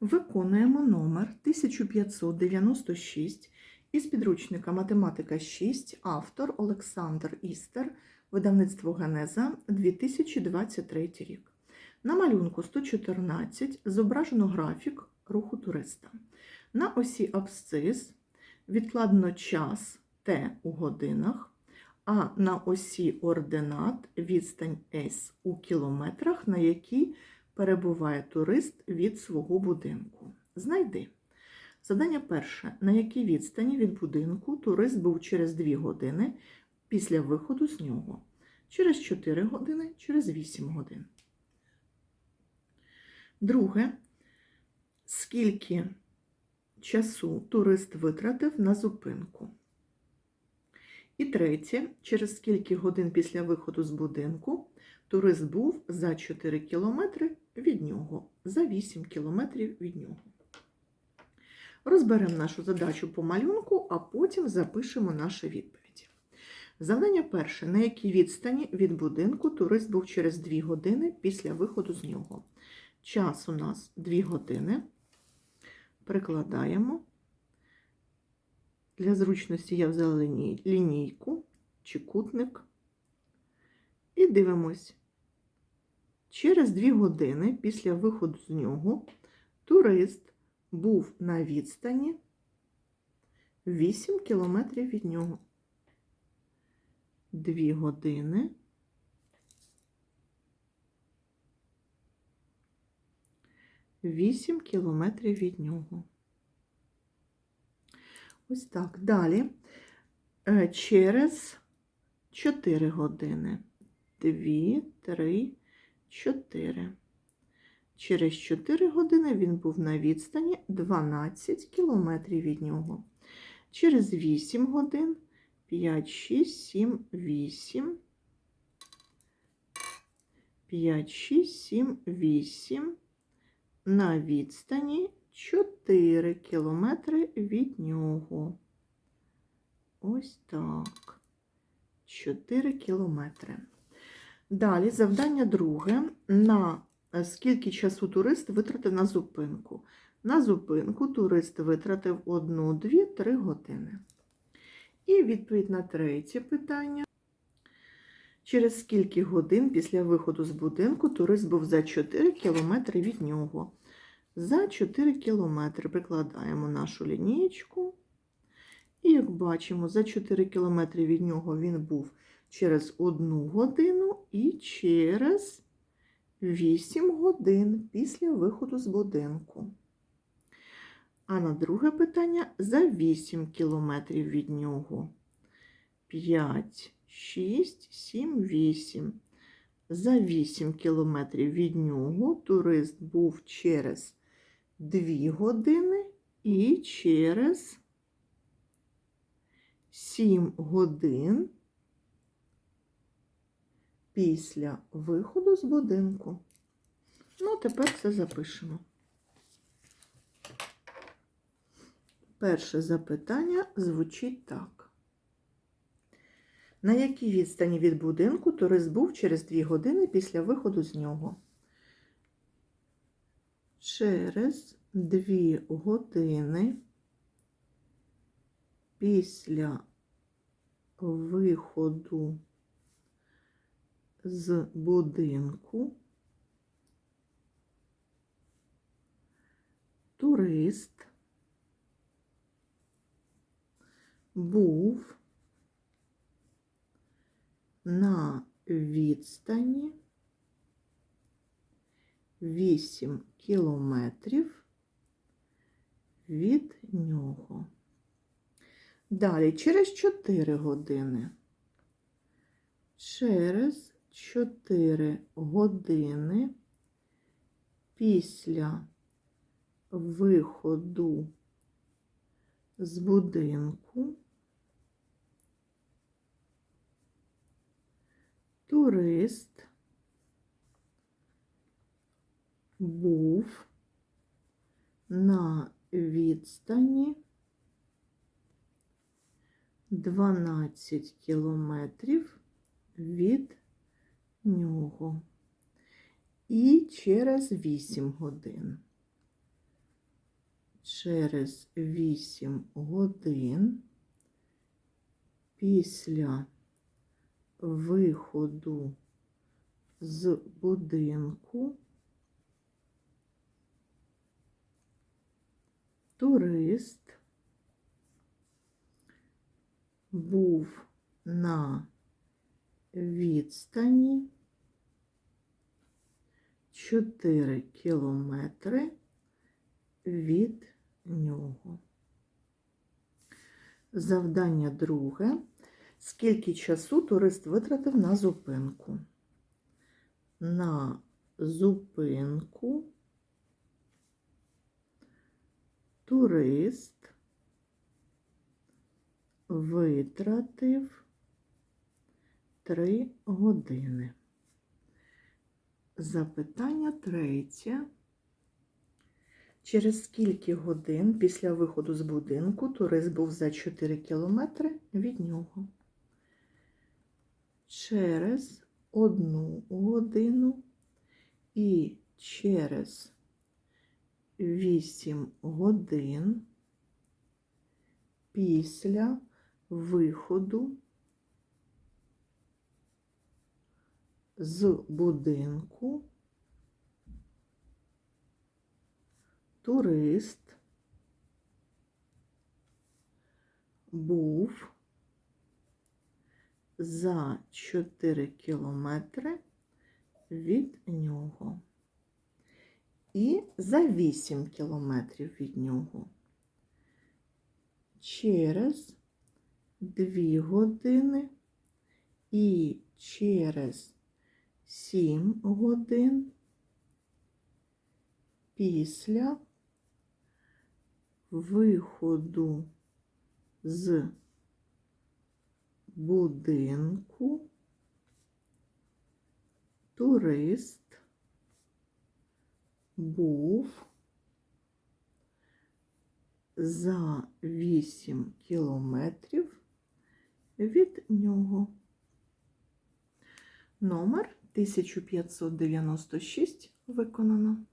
Виконуємо номер 1596 із підручника Математика 6, автор Олександр Істер, видавництво Генеза 2023 рік. На малюнку 114 зображено графік руху туриста. На осі абсцис відкладено час Т у годинах, а на осі ординат відстань С у кілометрах, на якій перебуває турист від свого будинку. Знайди. Задання перше. На якій відстані від будинку турист був через 2 години після виходу з нього? Через 4 години, через 8 годин. Друге. Скільки часу турист витратив на зупинку? І третє. Через скільки годин після виходу з будинку турист був за 4 кілометри від нього, за 8 кілометрів від нього. Розберемо нашу задачу по малюнку, а потім запишемо наші відповіді. Завдання перше. На якій відстані від будинку турист був через 2 години після виходу з нього? Час у нас 2 години. Прикладаємо. Для зручності я взяла ліній- лінійку чи кутник. І дивимось. Через 2 години після виходу з нього турист був на відстані 8 кілометрів від нього. 2 години. Вісім кілометрів від нього. Ось так. Далі. Е, Через 4 години. 2, 3, 4. Через 4 години він був на відстані 12 кілометрів від нього. Через 8 годин 5, 6, 7, 8. 5, 6, 7, 8. На відстані 4 кілометри від нього. Ось так. 4 кілометри. Далі завдання друге. На скільки часу турист витратив на зупинку? На зупинку турист витратив 1, 2, 3 години. І відповідь на третє питання. Через скільки годин після виходу з будинку турист був за 4 кілометри від нього? За 4 кілометри прикладаємо нашу лінієчку. І як бачимо, за 4 кілометри від нього він був через 1 годину і через 8 годин після виходу з будинку. А на друге питання за 8 кілометрів від нього. 5, 6, 7, 8. За 8 кілометрів від нього турист був через 2 години і через 7 годин після виходу з будинку. Ну, тепер це запишемо. Перше запитання звучить так. На якій відстані від будинку турист був через 2 години після виходу з нього? Через 2 години після виходу з будинку турист був на відстані 8 кілометрів від нього. Далі, через 4 години. Через 4 години після виходу з будинку турист був на відстані 12 кілометрів від нього. І через 8 годин. через 8 годин після виходу з будинку турист був на відстані 4 кілометри від нього. Завдання друге. Скільки часу турист витратив на зупинку? На зупинку турист витратив 3 години. Запитання третє. Через скільки годин після виходу з будинку турист був за 4 кілометри від нього? Через одну годину і через 8 годин після виходу з будинку турист був за 4 кілометри від нього і за 8 кілометрів від нього. Через 2 години і через 7 годин після виходу з будинку турист був за 8 кілометрів від нього. Номер 1596 виконано.